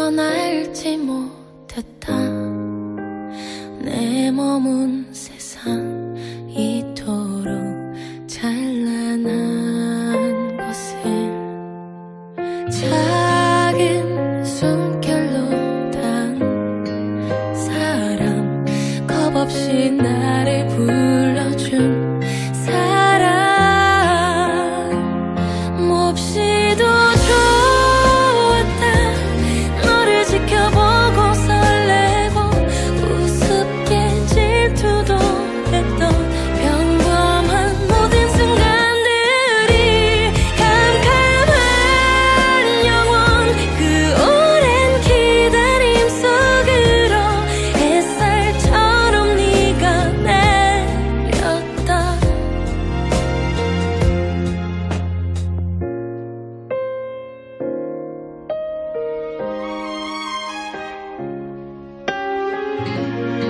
전 알지 못했다. 내 몸은 세상 이토록 찬란한 것을 작은 숨결로 단 사람 겁없이 나 Amen.